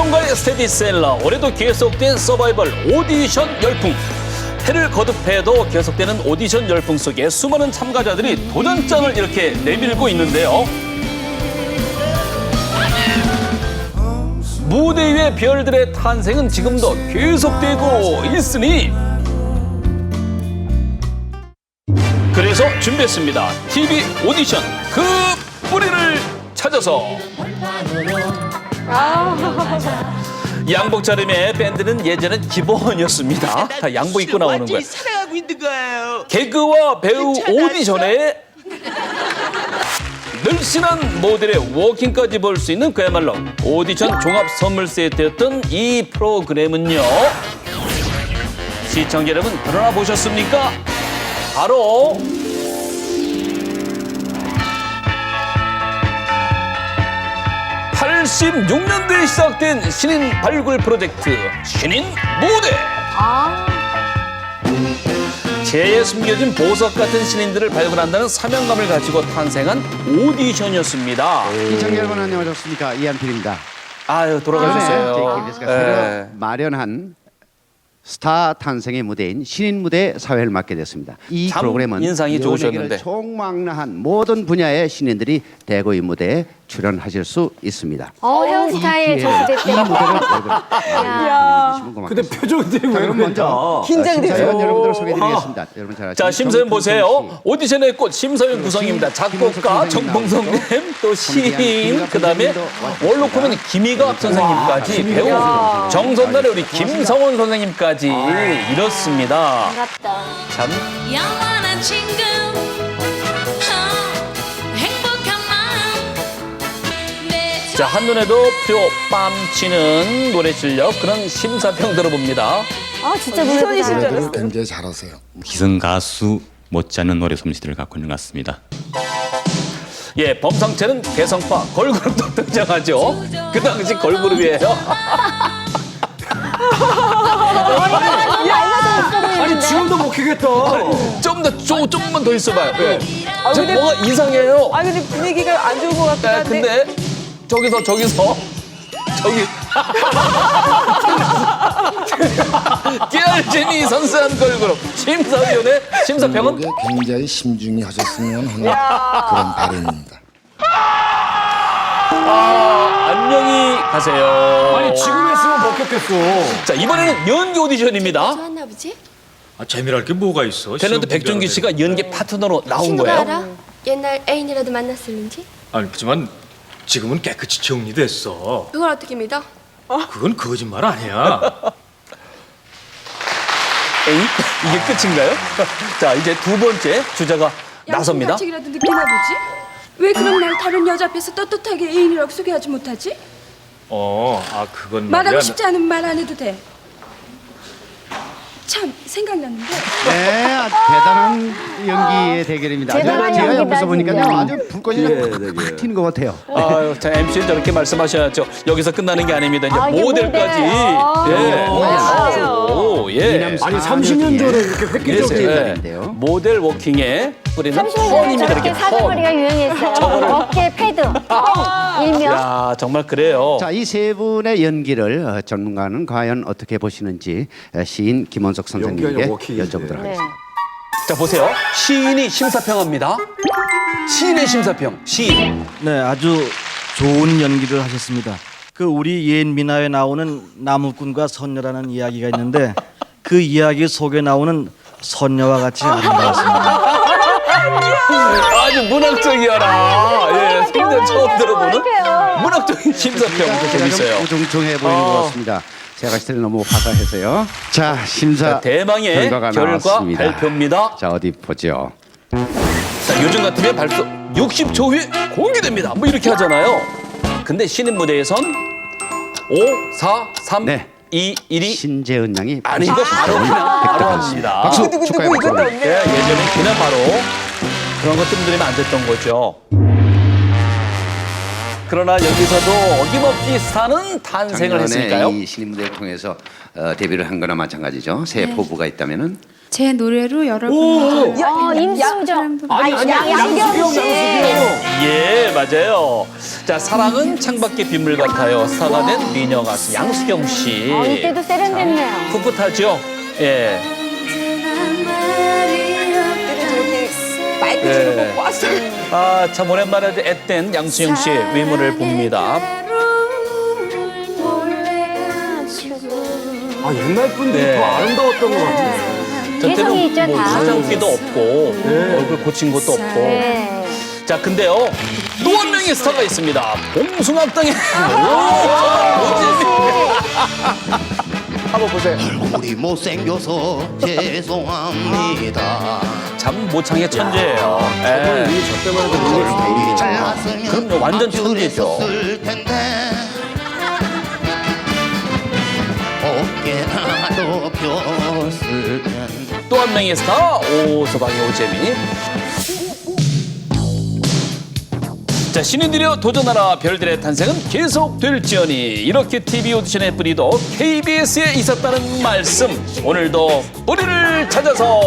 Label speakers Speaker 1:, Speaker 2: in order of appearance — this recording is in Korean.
Speaker 1: 방송가의 스테디셀러 올해도 계속된 서바이벌 오디션 열풍. 해를 거듭해도 계속되는 오디션 열풍 속에 수많은 참가자들이 도전장을 이렇게 내밀고 있는데요. 무대 위의 별들의 탄생은 지금도 계속되고 있으니. 그래서 준비했습니다. TV 오디션 그 뿌리를 찾아서 양복 차림의 밴드는 예전엔 기본이었습니다. 다 양복 입고 나오는 거예요.
Speaker 2: 살아가고 있는 거예요.
Speaker 1: 개그와 배우
Speaker 2: 괜찮았어?
Speaker 1: 오디션에 늘씬한 모델의 워킹까지 볼 수 있는 그야말로 오디션 종합 선물 세트였던 이 프로그램은요. 시청자 여러분 드러나 보셨습니까? 바로 (86년도에) 시작된 신인 발굴 프로젝트 신인 무대 제에 숨겨진 보석 같은 신인들을 발굴한다는 사명감을 가지고 탄생한 오디션이었습니다.
Speaker 3: 시청자 여러분 안녕하셨습니까 이한필입니다.
Speaker 1: 아유 돌아가셨어요.
Speaker 3: JKBS가
Speaker 1: 네.
Speaker 3: 새로 마련한 스타 탄생의 무대인 신인 무대 사회를 맡게 됐습니다. 이
Speaker 1: 참
Speaker 3: 프로그램은
Speaker 1: 인상이 좋으셨는데.
Speaker 3: 총망라한 모든 분야의 신인들이 대거 이 무대에 출연하실 수 있습니다.
Speaker 4: 어, 헤어스타일 이저
Speaker 3: 기회에 이 무대를 여러분
Speaker 5: 근데 표정이 되게 왜
Speaker 3: 그럼 먼저
Speaker 5: 긴장되죠.
Speaker 3: 심사위원 여러분들을 소개해드리겠습니다. 여러분
Speaker 1: 잘자
Speaker 3: 아시는
Speaker 1: 심사위원 보세요.
Speaker 3: 씨,
Speaker 1: 오디션의 꽃 심사위원 구성입니다. 작곡가 정봉성님, 또 시인, 그다음에
Speaker 3: 왔습니다.
Speaker 1: 원로코면 김희갑 선생님까지 배우 정선달의 우리 김성원 선생님까지 이렇습니다.
Speaker 4: 반갑다.
Speaker 1: 참
Speaker 6: 영원한 친구 어, 행복한 마음 내
Speaker 1: 자, 한눈에도 표 빰치는 노래 실력 그런 심사평 들어봅니다.
Speaker 4: 아, 진짜 노래.
Speaker 7: 노래를 굉장히 잘하세요.
Speaker 8: 기성 가수 못지않은 노래 솜씨들을 갖고 있는 것 같습니다.
Speaker 1: 예, 범상체는 개성파 걸그룹도 등장하죠. 그 당시 걸그룹이에요.
Speaker 5: 아니 지금도 못 키겠다.
Speaker 1: 좀 더, 조, 조금만 더 있어봐요. 예.
Speaker 9: 아,
Speaker 1: 저
Speaker 9: 근데-
Speaker 1: 뭐가 이상해요.
Speaker 9: 아 근데 분위기가 안 좋은 것 같긴
Speaker 1: 네,
Speaker 9: 한데
Speaker 1: 근데 저기서, 저기서, 저기. 깨알쟁이 선수한 걸그룹 심사위원회 심사평은
Speaker 7: 굉장히 심중히 하셨으면 하는 그런 바람입니다.
Speaker 1: 아, 안녕히 가세요.
Speaker 5: 아니 지금 했으면 먹혔겠어.
Speaker 1: 자, 이번에는 연기 오디션입니다.
Speaker 6: 좋았나 보지?
Speaker 10: 아, 재미랄 게 뭐가 있어?
Speaker 1: 탤런트 백종기. 씨가 연기 파트너로 나온
Speaker 6: 친구가
Speaker 1: 거예요.
Speaker 6: 알아? 옛날 애인이라도 만났을는지?
Speaker 10: 아니 그렇지만 지금은 깨끗이 정리됐어.
Speaker 6: 그걸 어떻게 믿어?
Speaker 10: 그건 거짓말 아니야.
Speaker 1: 에이? 이게 끝인가요? 자, 이제 두 번째 주자가 나섭니다.
Speaker 6: 양심가책이라도 느끼나 보지? 왜 그럼 날 다른 여자 앞에서 떳떳하게 애인이라고 소개하지 못하지?
Speaker 10: 어, 아 그건
Speaker 6: 말하고
Speaker 10: 말이야.
Speaker 6: 싶지 않으면 말안 해도 돼. 참 생각났는데
Speaker 3: 네, 대단한 연기의 대결입니다.
Speaker 4: 대단한
Speaker 3: 제가
Speaker 4: 연기다,
Speaker 3: 옆에서 보니까요,
Speaker 4: 진짜.
Speaker 3: 아주 불꽃이 확 튀는 것 같아요.
Speaker 1: 아유, 자, MC는 저렇게 말씀하셔야죠. 여기서 끝나는 게 아닙니다. 이제
Speaker 4: 아, 이게
Speaker 1: 모델까지.
Speaker 4: 모델. 아,
Speaker 1: 예. 오, 예.
Speaker 3: 이남사
Speaker 5: 아니 30년 전에 이렇게
Speaker 1: 예,
Speaker 5: 획기적인
Speaker 1: 예.
Speaker 3: 달인데요.
Speaker 1: 모델 워킹에 뿌리는
Speaker 4: 30년 전에
Speaker 1: 턴입니다.
Speaker 4: 저렇게
Speaker 1: 이렇게 턴.
Speaker 4: 사정머리가 유행했어요. 어깨 패드, 턴, 일명.
Speaker 1: 야, 정말 그래요.
Speaker 3: 자, 이 세 분의 연기를 어, 전문가는 과연 어떻게 보시는지 어, 시인 김원석
Speaker 5: 워킹인데.
Speaker 3: 여쭤보도록
Speaker 4: 네.
Speaker 3: 하겠습니다.
Speaker 1: 자, 보세요. 시인이 심사평합니다. 시인의 심사평. 시인.
Speaker 11: 네, 아주 좋은 연기를 하셨습니다. 그 우리 옛 민화에 나오는 나무꾼과 선녀라는 이야기가 있는데 그 이야기 속에 나오는 선녀와 같이 아름다웠습니다.
Speaker 1: 아주 문학적이어라. 예, 생전 처음 들어보는. 문학적인 심사평. 재밌어요.
Speaker 3: 좀 우중충해 보이는
Speaker 1: 어.
Speaker 3: 것 같습니다. 제가 시대를 너무 화사해서요. 자, 심사
Speaker 1: 자, 대망의
Speaker 3: 결과가
Speaker 1: 결과
Speaker 3: 나왔습니다.
Speaker 1: 발표입니다.
Speaker 3: 자, 어디 보죠.
Speaker 1: 자, 요즘 같으면 발표 60초 후에 공개됩니다. 뭐 이렇게 하잖아요. 근데 신인 무대에선 5, 4, 3,
Speaker 3: 네.
Speaker 1: 2, 1이
Speaker 3: 신재은 양이
Speaker 1: 아니 이거 바로 그냥 바로 합니다.
Speaker 3: 박수 축하해 박수.
Speaker 1: 예, 예전에 그냥 바로 그런 것 뜸들이면 안 됐던 거죠. 그러나 여기서도 어김없이 스타는 탄생을 했으니까요.
Speaker 3: 이 신인 무대를 통해서 어, 데뷔를 한 거나 마찬가지죠. 새 포부가 있다면은
Speaker 6: 제 노래로 여러분
Speaker 4: 어, 임수정. 아,
Speaker 5: 아니 아니
Speaker 4: 양-
Speaker 5: 양수경
Speaker 4: 씨.
Speaker 1: 예, 맞아요. 자, 자, 사랑은 창밖의 빗물 같아요. 스타가 된 미녀 가수 양수경 씨.
Speaker 4: 어, 이때도 세련됐네요.
Speaker 1: 풋풋하죠? 예. 네.
Speaker 9: 네. 왔어요.
Speaker 1: 아, 참 오랜만에 앳된 양수영 씨의 외모를 봅니다.
Speaker 5: 아 옛날 분들이
Speaker 1: 네.
Speaker 5: 더 아름다웠던 것 같아.
Speaker 1: 저
Speaker 4: 개성이
Speaker 1: 때는
Speaker 4: 있죠,
Speaker 1: 뭐
Speaker 4: 다.
Speaker 1: 화장기도 없고 얼굴 고친 것도 없고.
Speaker 4: 네.
Speaker 1: 자, 근데요. 또 한 명의 스타가 있습니다. 봉숭아땅의 한번 보세요.
Speaker 12: 우리 못생겨서 죄송합니다.
Speaker 1: 참 모창의 천재예요. 예.
Speaker 5: 저 때만 해도
Speaker 12: 우리 잘났으면
Speaker 1: 그럼요, 완전 천재죠.
Speaker 12: 앞줄에 섰을 텐데 어깨나 높였을 텐데
Speaker 1: 또 한 명의 스타 오서방의 오재미. 자 신인들여 도전하라. 별들의 탄생은 계속될지어니 이렇게 TV 오디션의 뿌리도 KBS에 있었다는 말씀. 오늘도 뿌리를 찾아서